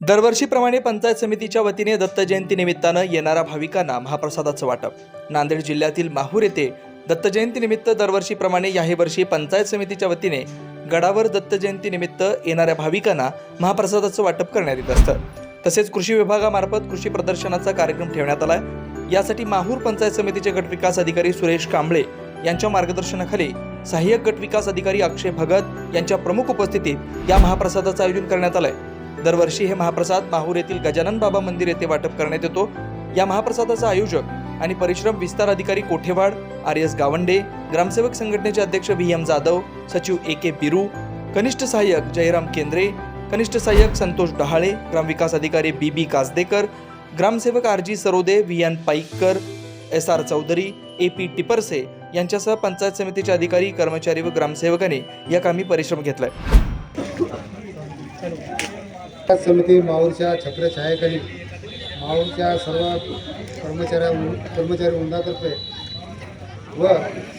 दरवर्षीप्रमाणे पंचायत समितीच्या वतीने दत्त जयंती निमित्तानं येणाऱ्या भाविकांना महाप्रसादाचं वाटप. नांदेड जिल्ह्यातील माहूर येथे दत्त जयंतीनिमित्त दरवर्षीप्रमाणे याही वर्षी पंचायत समितीच्या वतीने गडावर दत्त जयंतीनिमित्त येणाऱ्या भाविकांना महाप्रसादाचं वाटप करण्यात येत असतं. तसेच कृषी विभागामार्फत कृषी प्रदर्शनाचा कार्यक्रम ठेवण्यात आलाय. यासाठी माहूर पंचायत समितीचे गटविकास अधिकारी सुरेश कांबळे यांच्या मार्गदर्शनाखाली सहाय्यक गटविकास अधिकारी अक्षय भगत यांच्या प्रमुख उपस्थितीत या महाप्रसादाचं आयोजन करण्यात आलंय. दरवर्षी हे महाप्रसाद माहूर येथील गजानन बाबा मंदिर येथे वाटप करण्यात येतो. या महाप्रसादाचा आयोजक आणि परिश्रम विस्तार अधिकारी कोठेवाड आर एस गावंडे ग्रामसेवक संघटनेचे अध्यक्ष व्ही एम जाधव सचिव ए के बिरू कनिष्ठ सहाय्यक जयराम केंद्रे कनिष्ठ सहाय्यक संतोष डहाळे ग्रामविकास अधिकारी बी बी कासदेकर ग्रामसेवक R G Sarode V N Paikkar S R Chaudhari A P Tiparse यांच्यासह पंचायत समितीचे अधिकारी कर्मचारी व ग्रामसेवकांनी या कामी परिश्रम घेतलाय. पंचायत समिती माहूरच्या छत्र छायाखाली माहूरच्या सर्व कर्मचाऱ्या कर्मचारी वृंदातर्फे व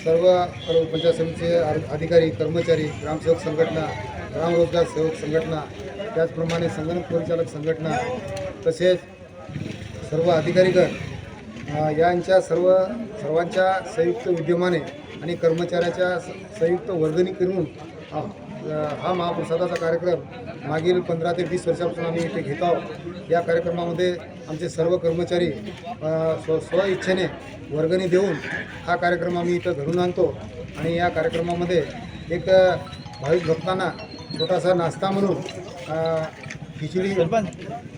सर्व पंचायत समितीचे अधिकारी कर्मचारी ग्रामसेवक संघटना ग्रामरोजगार सेवक संघटना त्याचप्रमाणे संगणक परिचालक संघटना तसेच सर्व अधिकारीगण यांच्या सर्व सर्वांच्या संयुक्त विद्यमाने आणि कर्मचाऱ्याच्या संयुक्त वर्गणी करून हा महाप्रसादाचा कार्यक्रम मागील पंधरा ते वीस वर्षापासून आम्ही इथे घेत आहोत. या कार्यक्रमामध्ये आमचे सर्व कर्मचारी स्व स्वइच्छेने वर्गणी देऊन हा कार्यक्रम आम्ही इथं घडून आणतो. आणि या कार्यक्रमामध्ये एक भाविक भक्तांना छोटासा नाश्ता म्हणून खिचडी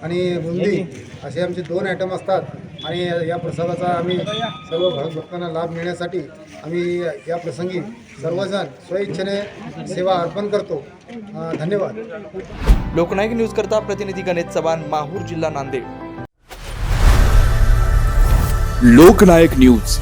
आणि बुंदी असे आमचे दोन आयटम असतात. आणि या प्रसादाचा आम्ही सर्व भक्तांना लाभ मिळण्यासाठी आम्ही या प्रसंगी सर्वजण स्वइच्छेने सेवा अर्पण करतो. धन्यवाद. लोकनायक न्यूज करता प्रतिनिधी गणेश चव्हाण माहूर जिल्हा नांदेड. लोकनायक न्यूज.